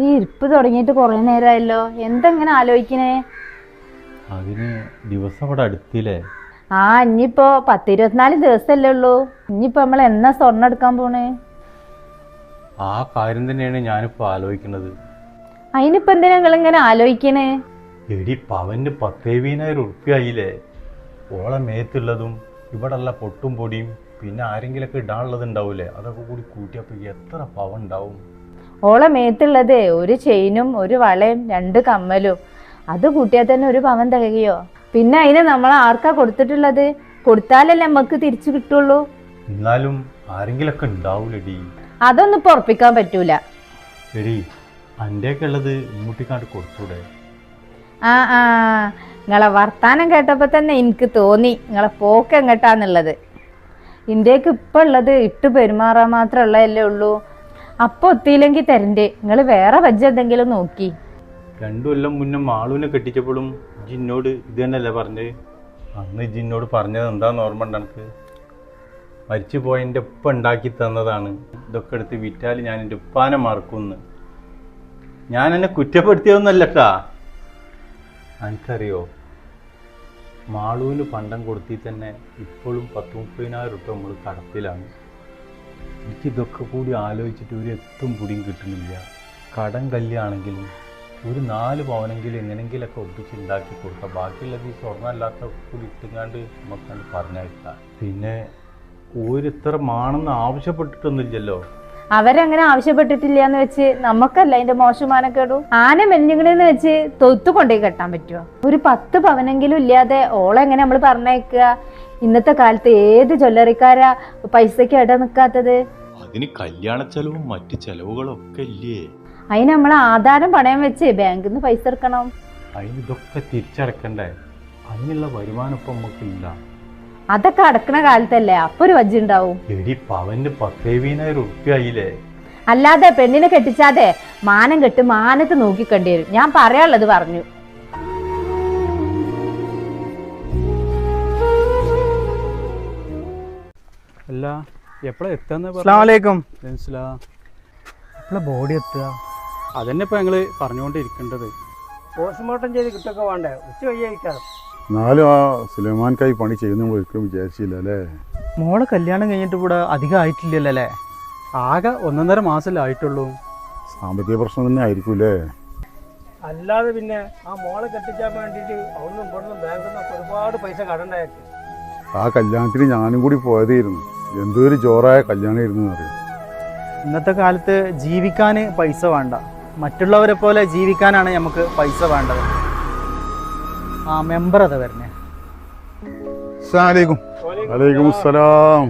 ഈ ഇരിപ്പ് തുടങ്ങിയിട്ട് കുറേ നേരമായല്ലോ എന്തെങ്ങനെ ആലോചിക്കണേ? അതിന് ദിവസം അവിടെ അടുത്തില്ലേ? ആ ഇനിയിപ്പോ പത്തിരുപത്തിനാല് ദിവസമല്ലേ ഉള്ളൂ. ഇനിയിപ്പോ നമ്മൾ എന്നാ സ്വർണം എടുക്കാൻ പോണേ? ആ കാര്യം തന്നെയാണ് ഞാനിപ്പോ ആലോചിക്കുന്നത്. അതിനിപ്പോ എന്തിനാ നിങ്ങൾ ഇങ്ങനെ ആലോചിക്കണേ? എടി പവന് പത്തേവീനായിരം ഉറുപ്പ്യ ആയില്ലേ ഓളെ മേത്തുള്ളതും ഇവിടെ ഉള്ള പൊട്ടും പൊടിയും പിന്നെ ആരെങ്കിലൊക്കെ ഇടാനുള്ളത് ഉണ്ടാവൂലേ അതൊക്കെ കൂടി കൂട്ടിയപ്പോ എത്ര പവൻ ഉണ്ടാവും? ഓളെ മേത്തുള്ളതേ ഒരു ചെയിനും ഒരു വളയും രണ്ട് കമ്മലും. അത് കൂട്ടിയാൽ തന്നെ ഒരു പവൻ തികയോ പിന്നെ അതിന് നമ്മൾ ആർക്കാ കൊടുത്തിട്ടുള്ളത്? കൊടുത്താലല്ലേ നമുക്ക് തിരിച്ചു കിട്ടുള്ളൂ. എന്നാലും ആരെങ്കിലൊക്കെ ഉണ്ടാവൂലടി. അതൊന്നും ഇപ്പൊ ഉറപ്പിക്കാൻ പറ്റൂല. എടി അന്റെയൊക്കെ ഉള്ളത് ഇമ്മൂട്ടിക്കാണ്ട് കൊടുത്തൂടെ? ആ ആ. നിങ്ങളെ വർത്താനം കേട്ടപ്പോൾ തന്നെ എനിക്ക് തോന്നി. നിങ്ങളെ പോക്ക് എങ്ങട്ടാന്നുള്ളത്. ഇന്ത്യയ്ക്ക് ഇപ്പം ഉള്ളത് ഇട്ട് പെരുമാറാൻ മാത്രമുള്ളതല്ലേ ഉള്ളൂ. അപ്പോൾ ഒത്തിയില്ലെങ്കിൽ തരണ്ടേ? നിങ്ങൾ വേറെ വജ്ജ എന്തെങ്കിലും നോക്കി. രണ്ടു കൊല്ലം മുന്നേ മാളൂനെ കെട്ടിച്ചപ്പോഴും ജിന്നോട് ഇത് തന്നെയല്ലേ പറഞ്ഞത് അന്ന് ജിന്നോട് പറഞ്ഞത് എന്താന്ന് ഓർമ്മ ഉണ്ട് എനിക്ക് മരിച്ചു പോയ എന്റെ ഉപ്പ ഉണ്ടാക്കി തന്നതാണ്. ഇതൊക്കെ എടുത്ത് വിറ്റാൽ ഞാൻ എന്റെ ഉപ്പാനെ മറക്കുമെന്ന്. ഞാൻ എന്നെ കുറ്റപ്പെടുത്തിയതൊന്നല്ലട്ടാ എനിക്കറിയോ? മാളൂന് പണ്ടം കൊടുത്തി തന്നെ ഇപ്പോഴും പത്ത് മുപ്പതിനായിരം റുപ്യ നമ്മൾ കടത്തിലാണ്. എനിക്കിതൊക്കെ കൂടി ആലോചിച്ചിട്ട് ഒരു എത്തും പുടിയും കിട്ടുന്നില്ല. കടം കല്യാണെങ്കിലും ഒരു നാല് പവനെങ്കിലും എങ്ങനെങ്കിലൊക്കെ ഒപ്പിച്ച് ഉണ്ടാക്കി കൊടുക്കാം. ബാക്കിയുള്ളത് ഈ സ്വർണമല്ലാത്ത കൂടി ഇട്ടുങ്ങാണ്ട് നമുക്ക് പറഞ്ഞയക്കാം പിന്നെ ഓരിത്ര മാണെന്ന് ആവശ്യപ്പെട്ടിട്ടൊന്നുമില്ലല്ലോ. അവരങ്ങനെ ആവശ്യപ്പെട്ടിട്ടില്ല എന്ന് വെച്ച് നമുക്കല്ല അതിന്റെ മോശമാനക്കേടു. ആന മെലിഞ്ഞിങ്ങണെന്ന് വെച്ച് തൊത്തു കൊണ്ടുപോയി കെട്ടാൻ പറ്റുമോ ഒരു പത്ത് പവനെങ്കിലും ഇല്ലാതെ ഓളെ എങ്ങനെ നമ്മൾ പറഞ്ഞേക്കുക ഇന്നത്തെ കാലത്ത് ഏത് ജ്വല്ലറിക്കാരാ പൈസക്ക് ഇട നിൽക്കാത്തത് അതിന് കല്യാണ ചെലവും മറ്റു ചെലവുകളൊക്കെ ഇല്ലേ അതിന് നമ്മൾ ആധാരം പണയം വെച്ച് ബാങ്കിൽ നിന്ന് പൈസ എടുക്കണം. അതിന് ഇതൊക്കെ തിരിച്ചടക്കണ്ടേ? അതിനുള്ള വരുമാനം ഇപ്പൊ നമുക്കില്ല. അതൊക്കെ അടക്കണ കാലത്തല്ലേ? അപ്പൊ ഒരു വജ്ജ ഉണ്ടാവും. എടി പവന് പത്തേവീനായിരം ഉറുപ്പ്യ ആയില്ലേ? അല്ലാതെ പെണ്ണിനെ കെട്ടിച്ചാതെ മാനം കെട്ട് മാനത്ത് നോക്കിക്കണ്ടി വരും. ഞാൻ പറയാനുള്ളത് പറഞ്ഞു. അല്ല ബോഡി എത്തുക? അതന്നെ ഇപ്പൊ ഞങ്ങൾ പറഞ്ഞുകൊണ്ടിരിക്കേണ്ടത്. പോസ്റ്റ്മോർട്ടം ചെയ്ത് കിട്ടൊക്കെ വേണ്ടേ? ഉച്ച എന്നാലും ആ സുലൈമാൻക്കായി പണി ചെയ്യുന്ന നമ്മൾ ഒരിക്കലും വിചാരിച്ചില്ല അല്ലേ? മോളെ കല്യാണം കഴിഞ്ഞിട്ട് ഇവിടെ അധികം ആയിട്ടില്ലല്ലോ അല്ലേ? ആകെ ഒന്നൊന്നര മാസമല്ലേ ആയിട്ടുള്ളൂ. സാമ്പത്തിക പ്രശ്നം തന്നെ ആയിരിക്കൂലേ അല്ലേ? അല്ലാതെ പിന്നെ ആ മോളെ കെട്ടിക്കാൻ വേണ്ടിയിട്ട് അവിടുന്ന് ഇവിടുന്ന് ബാങ്കിൽ നിന്നൊക്കെ ഒരുപാട് പൈസ കടണ്ടായിട്ട് ആ കല്യാണത്തിന് ഞാനും കൂടി പോയതായിരുന്നു. എന്തൊരു ജോറായ ഇരുന്നു അറിയാം? ഇന്നത്തെ കാലത്ത് ജീവിക്കാൻ പൈസ വേണ്ട. മറ്റുള്ളവരെ പോലെ ജീവിക്കാനാണ് നമുക്ക് പൈസ വേണ്ടത്. ആ മെമ്പർ അതാ വരണേ അസ്സലാമലൈക്കും. വലൈക്കും അസ്സലാം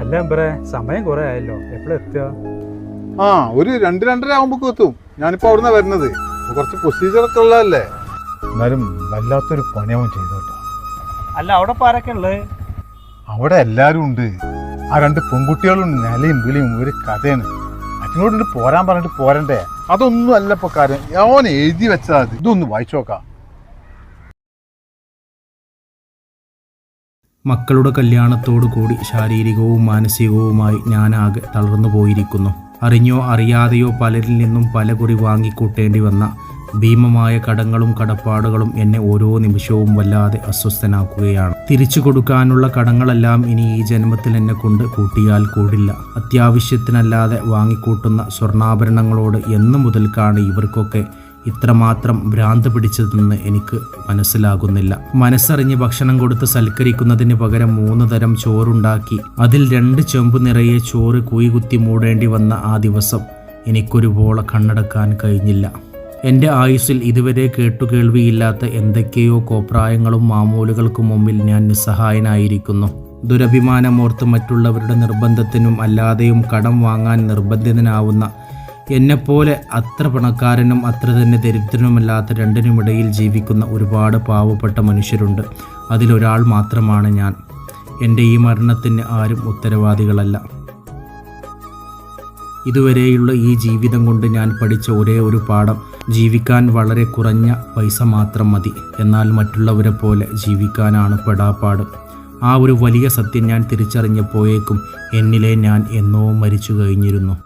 അല്ല മെമ്പറെ സമയം കുറെ ആയല്ലോ. എപ്പോഴെത്തുക ആ ഒരു രണ്ട് രണ്ടര ആകുമ്പോൾ എത്തും. ഞാനിപ്പോൾ അവിടുന്ന് വരുന്നത്. കുറച്ച് പ്രൊസീജിയർ ഒക്കെ ഉള്ളതല്ലേ? എന്നാലും വല്ലാത്തൊരു പണിയാവും ചെയ്തോട്ടോ അല്ല അവിടെ ആരൊക്കെ ഉള്ളത് അവിടെ എല്ലാരും ഉണ്ട്. ആ രണ്ട് പെൺകുട്ടികളും നിലയും വിളിയും ഒരു കഥയാണ്. അച്ഛനോട് പോരാൻ പറഞ്ഞിട്ട് പോരണ്ടേ? അതൊന്നും അല്ല ഇപ്പൊ കാര്യം. ഓൻ എഴുതി വെച്ചാൽ മതി ഇതൊന്ന് വായിച്ചു നോക്കാം. മക്കളുടെ കല്യാണത്തോടു കൂടി ശാരീരികവും മാനസികവുമായി ഞാനാകെ തളർന്നു പോയിരിക്കുന്നു. അറിഞ്ഞോ അറിയാതെയോ പലരിൽ നിന്നും പല കുറി വാങ്ങിക്കൂട്ടേണ്ടി വന്ന ഭീമമായ കടങ്ങളും കടപ്പാടുകളും എന്നെ ഓരോ നിമിഷവും വല്ലാതെ അസ്വസ്ഥനാക്കുകയാണ്. തിരിച്ചു കൊടുക്കാനുള്ള കടങ്ങളെല്ലാം ഇനി ഈ ജന്മത്തിൽ എന്നെ കൊണ്ട് കൂട്ടിയാൽ കൂടില്ല. അത്യാവശ്യത്തിനല്ലാതെ വാങ്ങിക്കൂട്ടുന്ന സ്വർണാഭരണങ്ങളോട് എന്നു മുതൽക്കാണ് ഇവർക്കൊക്കെ ഇത്രമാത്രം ഭ്രാന്ത് പിടിച്ചതെന്ന് എനിക്ക് മനസ്സിലാകുന്നില്ല. മനസ്സറിഞ്ഞ് ഭക്ഷണം കൊടുത്ത് സൽക്കരിക്കുന്നതിന് പകരം മൂന്ന് തരം ചോറുണ്ടാക്കി അതിൽ രണ്ട് ചെമ്പ് നിറയെ ചോറ് കുത്തി മൂടേണ്ടി വന്ന ആ ദിവസം എനിക്കൊരു പോള കണ്ണടക്കാൻ കഴിഞ്ഞില്ല. എന്റെ ആയുസ്സിൽ ഇതുവരെ കേട്ടുകേൾവിയില്ലാത്ത എന്തൊക്കെയോ കോപ്രായങ്ങളും മാമൂലുകൾക്കും മുമ്പിൽ ഞാൻ നിസ്സഹായനായിരിക്കുന്നു. ദുരഭിമാനമോർത്ത് മറ്റുള്ളവരുടെ നിർബന്ധത്തിനും അല്ലാതെയും കടം വാങ്ങാൻ നിർബന്ധിതനാവുന്ന എന്നെപ്പോലെ അത്ര പണക്കാരനും അത്ര തന്നെ ദരിദ്രനുമല്ലാത്ത രണ്ടിനുമിടയിൽ ജീവിക്കുന്ന ഒരുപാട് പാവപ്പെട്ട മനുഷ്യരുണ്ട്. അതിലൊരാൾ മാത്രമാണ് ഞാൻ. എന്റെ ഈ മരണത്തിന് ആരും ഉത്തരവാദികളല്ല. ഇതുവരെയുള്ള ഈ ജീവിതം കൊണ്ട് ഞാൻ പഠിച്ച ഒരേ ഒരു പാഠം ജീവിക്കാൻ വളരെ കുറഞ്ഞ പൈസ മാത്രം മതി. എന്നാൽ മറ്റുള്ളവരെ പോലെ ജീവിക്കാനാണ് പെടാപ്പാട്. ആ ഒരു വലിയ സത്യം ഞാൻ തിരിച്ചറിഞ്ഞപ്പോഴേക്കും എന്നിലെ ഞാൻ എന്നോ മരിച്ചു കഴിഞ്ഞിരുന്നു.